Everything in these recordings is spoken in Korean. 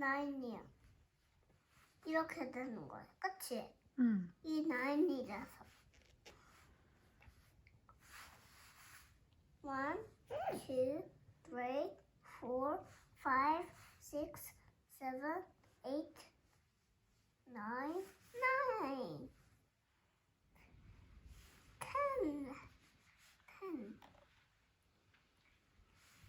nine이야. 이렇게 되는 거야. 그치? 응. 이 nine이라서. One, two, three, four, five, six, seven, eight, nine, nine. Ten. Ten.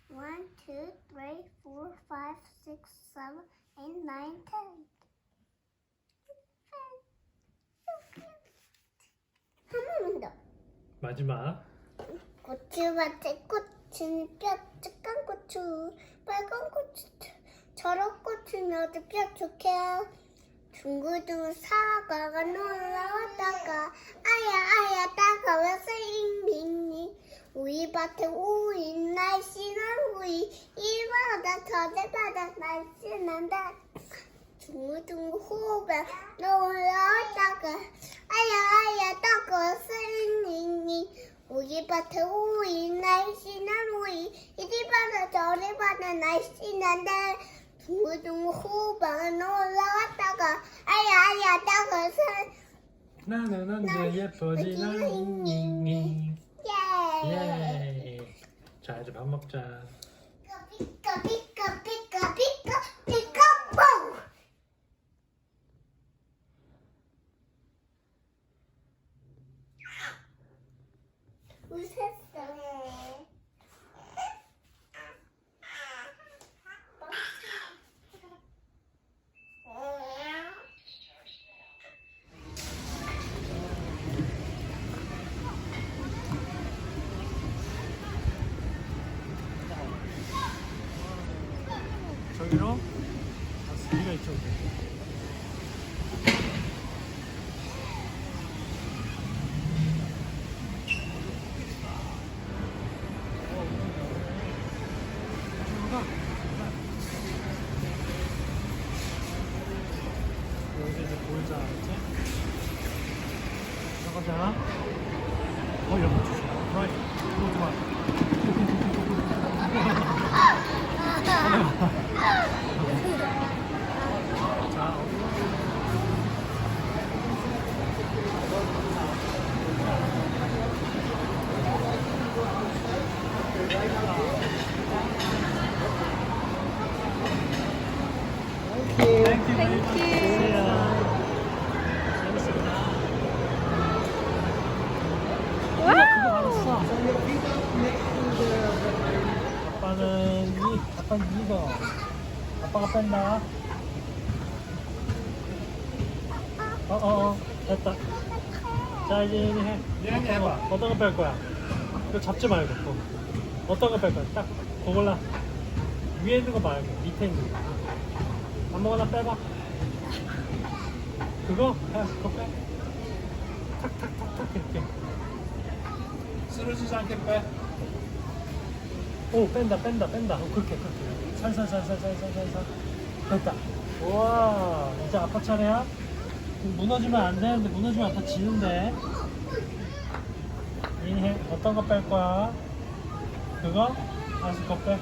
One, two, three, four, five, six, seven, eight, nine, ten. 한 번만 더. 마지막. 고추밭에 꽃은 뾰족한 고추, 빨간 고추, 저런 어디 뾰족해. 둥글둥글 사과가 놀라왔다가 아야 아야 따가워서 잉잉잉 우리밭에 우이 날씬한 우이 이마다 저들바다 날씬한다 둥글둥글 호흡에 놀라왔다가 아야 우리밭에 우이 날씬한 우이 이리바다 저리바다 날씬한데 둥글둥글 호흡에 올라왔다가 아야 아야 따가워서 나는 언제 예뻐지나 잉잉잉. 예. 예. 자 이제 밥 먹자. 저기로 아, 네가 이쪽으로. 여기서 이제 보이자 알았지? 나가자. 어, 여기 주세요. right. 이거 좋아. 자, Thank you. Thank you. 재밌습니다. 그거 알았어. 아빠는 이, 아빠는 이거. 아빠가 뺀다. 어, 어, 어, 됐다. 자, 이제 이제 해. 얘는 해봐. 어떤 거 뺄 거야? 이거 잡지 말고. 또. 어떤 거 뺄 거야? 딱, 그거 골라. 위에 있는 거 말고, 밑에 있는 거. 아무거나 빼봐. 그거? 야, 그거 빼. 탁탁탁탁 이렇게. 쓰러지지 않게 빼. 오, 뺀다, 뺀다, 뺀다. 어, 그렇게, 그렇게. 살살살살살살살살. 됐다. 우와, 이제 아빠 차례야? 무너지면 안 되는데, 무너지면 아빠 지는데. 이해 어떤 거 뺄 거야? 그거? 알았어, 그거 빼.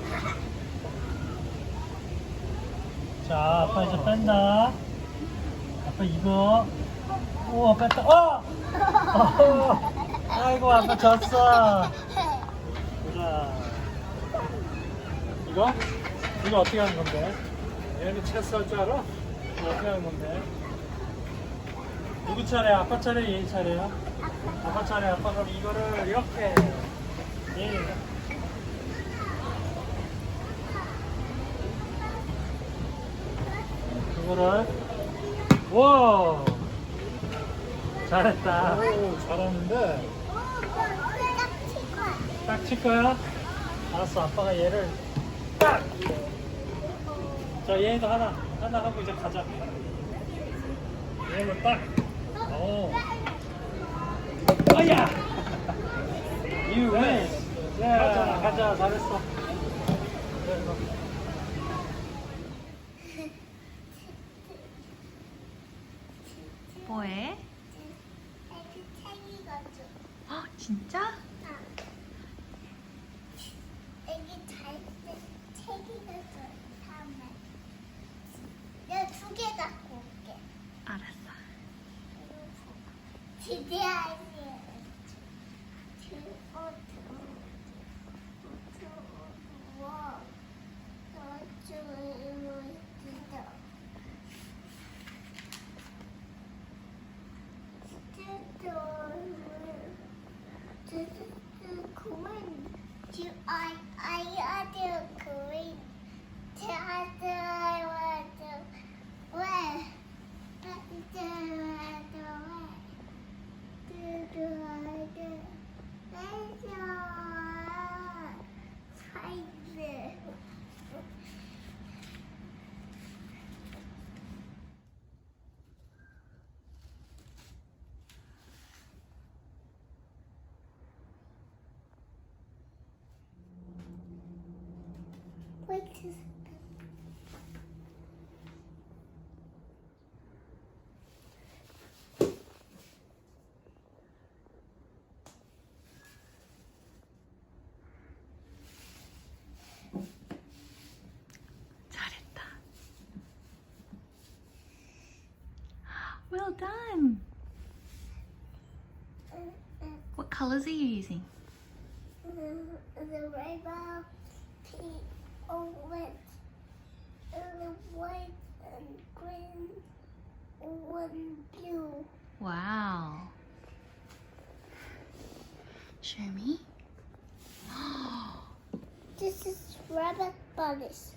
자, 아빠 이제 뺀다. 아빠 이거. 우와, 뺐다. 어! 어! 아이고, 아빠 졌어. 보자. 이거? 이거 어떻게 하는 건데? 얘는 체스 할줄 알아? 이거 어떻게 하는 건데? 누구 차례? 아빠 차례? 얘 차례야? 아빠 차례. 아빠 그럼 이거를 이렇게. 얘. 그거를. 와! 잘했다. 오, 잘하는데. 딱 칠 거야? 알았어, 아빠가 얘를 자, 얘도 하나. 하나 하고 이제 가자. 얘는 딱! 어. 아야! You win! 네. 가자, 가자. 잘했어. 뭐해? 기 잘했다. Well done. What colors are you using? the rainbow, Blue. Wow. Show me. This is rabbit bunnies.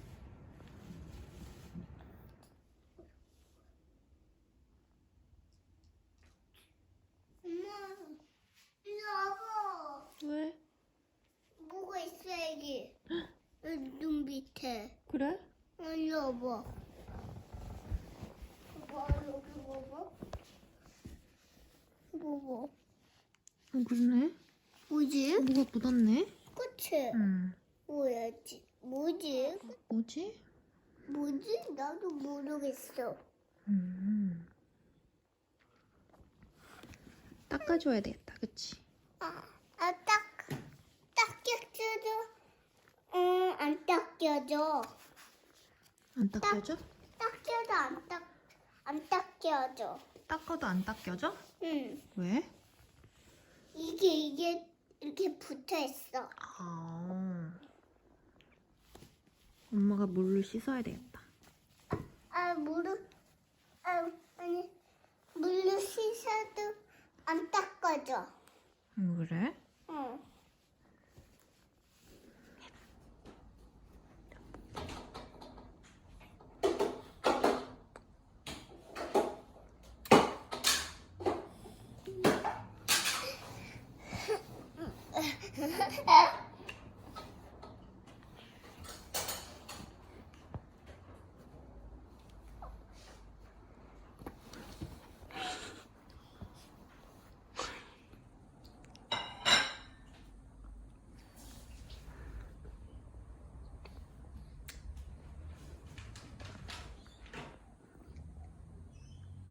뭐고? 어, 그러네. 뭐지? 뭐가 묻었네? 그치? 응. 뭐야지? 뭐지? 뭐지? 뭐지? 나도 모르겠어. 음. 닦아줘야 되겠다, 그치? 아, 아 딱, 딱 껴줘. 응, 안 닦여져. 안 닦여져? 닦여도 안 닦, 안 닦여져. 닦아도 안 닦여져? 응. 왜? 이게 이게 이렇게 붙어 있어. 아. 엄마가 물로 씻어야 되겠다. 아 물을 아 아니 물로 씻어도 안 닦아져. 음, 그래? 응.